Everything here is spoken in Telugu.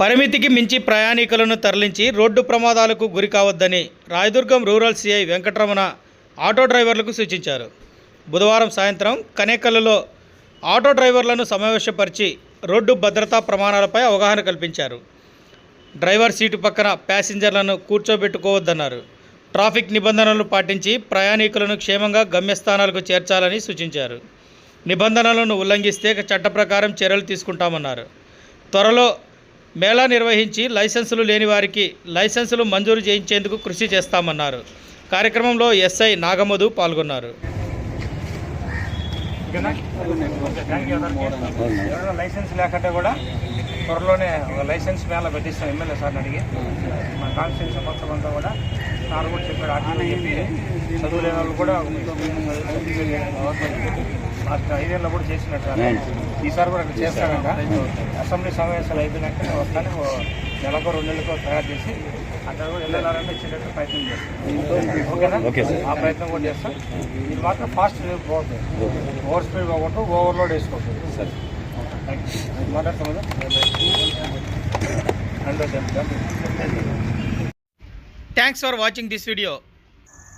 పరిమితికి మించి ప్రయాణికులను తరలించి రోడ్డు ప్రమాదాలకు గురి కావద్దని Rayadurgam rural CI Venkataramana auto డ్రైవర్లకు సూచించారు. బుధవారం సాయంత్రం కనేకల్లులో ఆటో డ్రైవర్లను సమావేశపరిచి రోడ్డు భద్రతా ప్రమాణాలపై అవగాహన కల్పించారు. డ్రైవర్ సీటు పక్కన ప్యాసింజర్లను కూర్చోబెట్టుకోవద్దన్నారు. ట్రాఫిక్ నిబంధనలు పాటించి ప్రయాణికులను క్షేమంగా గమ్యస్థానాలకు చేర్చాలని సూచించారు. నిబంధనలను ఉల్లంఘిస్తే చట్ట ప్రకారం చర్యలు తీసుకుంటామన్నారు. త్వరలో మేళా నిర్వహించి లైసెన్సులు లేని వారికి లైసెన్సులు మంజూరు చేయించేందుకు కృషి చేస్తామన్నారు. కార్యక్రమంలో ఎస్ఐ నాగమధు పాల్గొన్నారు. ఎవరైనా లైసెన్స్ లేకుంటే కూడా త్వరలోనే లైసెన్స్ మేళ పెట్టిస్తాం ఎమ్మెల్యే సార్ని అడిగి. మా కాన్స్టిట్యూషన్ మొత్తం అంతా కూడా సార్ కూడా చెప్పారు ఆర్టీఓ చెప్పి చదువు లేని వాళ్ళు కూడా లాస్ట్ ఐదేళ్ళలో కూడా చేసినట్టు సార్ ఈసారి కూడా అట్లా చేస్తానంట అసెంబ్లీ సమావేశాలు అయిపోయినాక నేను వస్తాను నెలకు రెండు నెలలకు తయారు చేసి అక్కడ కూడా వెళ్ళాలంటే ఇచ్చేటట్టు ప్రయత్నం చేస్తాను ఓకేనా? ఆ ప్రయత్నం కూడా చేస్తాం. ఇది మాత్రం ఫాస్ట్ పోతుంది ఓవర్ స్పీడ్ పోకుండా ఓవర్లోడ్ వేసుకోవచ్చు సరే. మాట్లాడతాం కదా? Thanks for watching this video